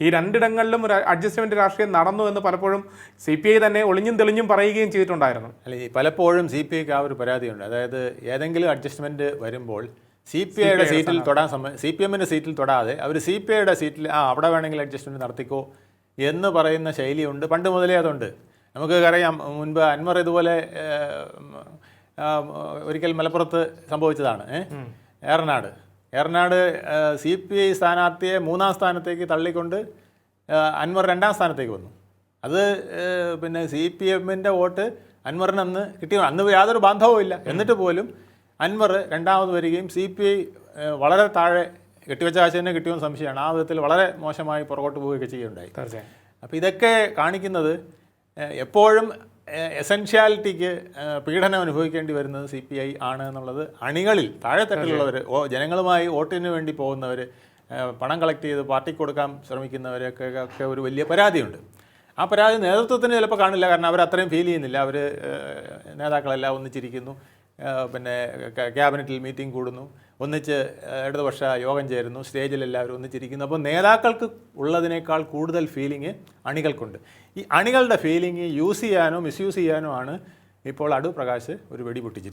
ഈ രണ്ടിടങ്ങളിലും ഒരു അഡ്ജസ്റ്റ്മെന്റ് രാഷ്ട്രീയം നടന്നു എന്ന് പലപ്പോഴും സി പി ഐ തന്നെ ഒളിഞ്ഞും തെളിഞ്ഞും പറയുകയും ചെയ്തിട്ടുണ്ടായിരുന്നു. അല്ലെ പലപ്പോഴും സി പി ഐക്ക് ആ ഒരു പരാതിയുണ്ട്. അതായത് ഏതെങ്കിലും അഡ്ജസ്റ്റ്മെന്റ് വരുമ്പോൾ സി പി ഐയുടെ സീറ്റിൽ തൊടാൻ സമ സി പി എമ്മിന്റെ സീറ്റിൽ തൊടാതെ അവർ സി പി ഐയുടെ സീറ്റിൽ ആ അവിടെ വേണമെങ്കിൽ അഡ്ജസ്റ്റ്മെന്റ് നടത്തിക്കോ എന്ന് പറയുന്ന ശൈലിയുണ്ട്. പണ്ട് മുതലേ അതുണ്ട്. നമുക്ക് അറിയാം മുൻപ് അൻവർ ഇതുപോലെ ഒരിക്കൽ മലപ്പുറത്ത് സംഭവിച്ചതാണ്? Eranad. Eranad C P I സ്ഥാനാർത്ഥിയെ മൂന്നാം സ്ഥാനത്തേക്ക് തള്ളിക്കൊണ്ട് അൻവർ രണ്ടാം സ്ഥാനത്തേക്ക് വന്നു. അത് പിന്നെ സി പി എമ്മിന്റെ വോട്ട് അൻവറിന് അന്ന് കിട്ടിയ അന്ന് യാതൊരു ബാന്ധവും ഇല്ല. എന്നിട്ട് പോലും അൻവർ രണ്ടാമത് വരികയും സി പി ഐ വളരെ താഴെ കെട്ടിവെച്ച കാശ് തന്നെ കിട്ടിയെന്ന് സംശയമാണ്. ആ വിധത്തിൽ വളരെ മോശമായി പുറകോട്ട് പോവുകയൊക്കെ ചെയ്യുകയുണ്ടായി. അപ്പോൾ ഇതൊക്കെ കാണിക്കുന്നത് എപ്പോഴും എസെൻഷ്യാലിറ്റിക്ക് പീഡനം അനുഭവിക്കേണ്ടി വരുന്നത് സി പി ഐ ആണ് എന്നുള്ളത് അണികളിൽ താഴെത്തട്ടിലുള്ളവർ ഓ ജനങ്ങളുമായി വോട്ടിന് വേണ്ടി പോകുന്നവർ പണം കളക്ട് ചെയ്ത് പാർട്ടിക്ക് കൊടുക്കാൻ ശ്രമിക്കുന്നവരൊക്കെ ഒക്കെ ഒരു വലിയ പരാതിയുണ്ട്. ആ പരാതി നേതൃത്വത്തിന് ചിലപ്പോൾ കാണില്ല കാരണം അവർ അത്രയും ഫീൽ ചെയ്യുന്നില്ല. അവർ നേതാക്കളെല്ലാം ഒന്നിച്ചിരിക്കുന്നു. പിന്നെ ക്യാബിനറ്റിൽ മീറ്റിംഗ് കൂടുന്നു. ഒന്നിച്ച് ഇടതുപക്ഷ യോഗം ചേരുന്നു സ്റ്റേജിൽ എല്ലാവരും ഒന്നിച്ചിരിക്കുന്നു അപ്പോൾ നേതാക്കൾക്ക് ഉള്ളതിനേക്കാൾ കൂടുതൽ ഫീലിംഗ് അണികൾക്കുണ്ട്. ഈ അണികളുടെ ഫീലിംഗ് യൂസ് ചെയ്യാനോ മിസ്യൂസ് ചെയ്യാനോ ആണ് ഇപ്പോൾ അടു പ്രകാശ് ഒരു വെടി പൊട്ടിച്ചിരിക്കുന്നത്.